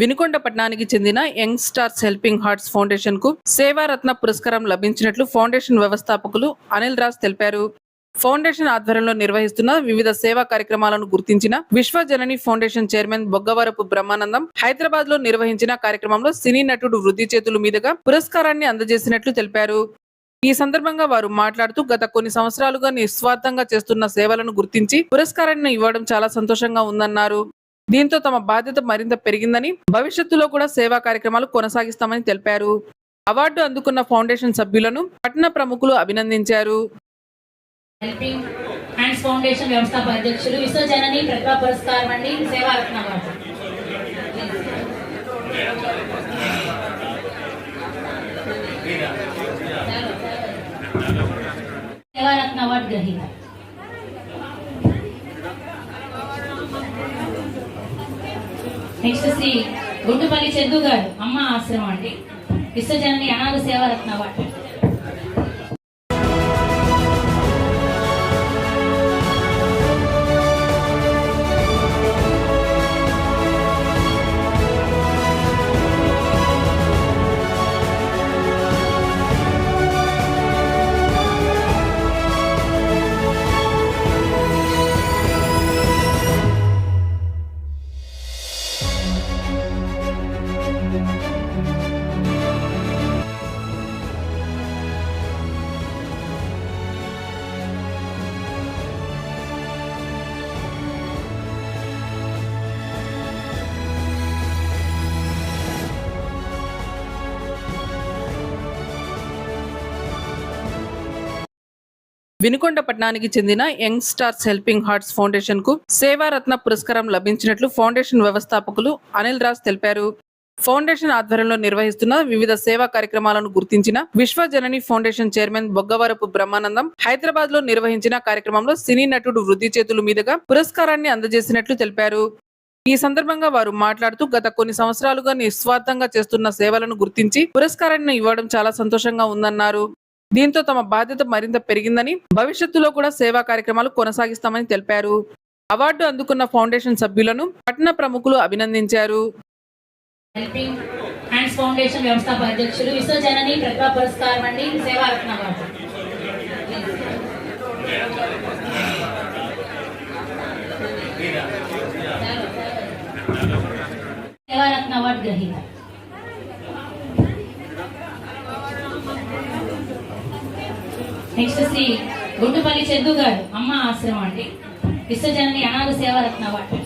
వినుకొండ పట్టణానికి చెందిన young stars helping hearts ఫౌండేషన్కు సేవారత్న పురస్కారం లభించినట్లు ఫౌండేషన్ వ్యవస్థాపకులు అనిల్ రాజ్ తెలిపారు. ఫౌండేషన్ ఆధ్వర్యంలో నిర్వహిస్తున్న వివిధ సేవా కార్యక్రమాలను గుర్తించిన విశ్వజనని ఫౌండేషన్ చైర్మన్ బొగ్గవరపు బ్రహ్మానందం హైదరాబాద్లో నిర్వహించిన కార్యక్రమంలో సినీ నటుడు వృద్ధి చేతుల మీదుగా పురస్కారాన్ని అందజేసినట్లు తెలిపారు. ఈ సందర్భంగా వారు మాట్లాడుతూ గత కొన్ని సంవత్సరాలుగా నిస్వార్థంగా చేస్తున్న సేవలను గుర్తించి పురస్కారాన్ని ఇవ్వడం చాలా సంతోషంగా ఉందన్నారు. దీంతో తమ బాధ్యత మరింత పెరిగిందని భవిష్యత్తులో కూడా సేవా కార్యక్రమాలు కొనసాగిస్తామని తెలిపారు. అవార్డు అందుకున్న ఫౌండేషన్ సభ్యులను పట్టణ ప్రముఖులు అభినందించారు. హ్యాండ్స్ ఫౌండేషన్ వ్యవస్థాపక అధ్యక్షులు విశ్వజనని ప్రతిభా పురస్కారం అండి. సేవారత్న అవార్డు. సేవారత్న అవార్డు గ్రహీత. నెక్స్ట్ శ్రీ గుండుపల్లి చందు గారు అమ్మ ఆశ్రమం అండి. విశ్వజనని అనాథ సేవారత్న వాటి వినుకొండ పట్టణానికి చెందిన యంగ్ స్టార్స్ హెల్పింగ్ హార్ట్స్ ఫౌండేషన్కు సేవారత్న పురస్కారం లభించినట్లు ఫౌండేషన్ వ్యవస్థాపకులు అనిల్ రాజ్ తెలిపారు. ఫౌండేషన్ ఆధ్వర్యంలో నిర్వహిస్తున్న వివిధ సేవా కార్యక్రమాలను గుర్తించిన విశ్వజనని ఫౌండేషన్ చైర్మన్ బొగ్గవరపు బ్రహ్మానందం హైదరాబాద్లో నిర్వహించిన కార్యక్రమంలో సినీ నటుడు వృద్ధి చేతుల మీదుగా పురస్కారాన్ని అందజేసినట్లు తెలిపారు. ఈ సందర్భంగా వారు మాట్లాడుతూ గత కొన్ని సంవత్సరాలుగా నిస్వార్థంగా చేస్తున్న సేవలను గుర్తించి పురస్కారాన్ని ఇవ్వడం చాలా సంతోషంగా ఉందన్నారు. దీంతో తమ బాధ్యత మరింత పెరిగిందని భవిష్యత్తులో కూడా సేవా కార్యక్రమాలు కొనసాగిస్తామని తెలిపారు. అవార్డు అందుకున్న ఫౌండేషన్ సభ్యులను పట్టణ ప్రముఖులు అభినందించారు. హెల్పింగ్ ఫౌండేషన్ వ్యవస్థాపక అధ్యక్షులు విశ్వజనని ప్రతిభా పురస్కారం అండి. సేవారత్న సేవారత్న అవార్డు గ్రహీత. నెక్స్ట్ శ్రీ గుండుపల్లి చందు గారు అమ్మ ఆశ్రమం అండి. విశ్వజనని అనాథ సేవారత్న వాటి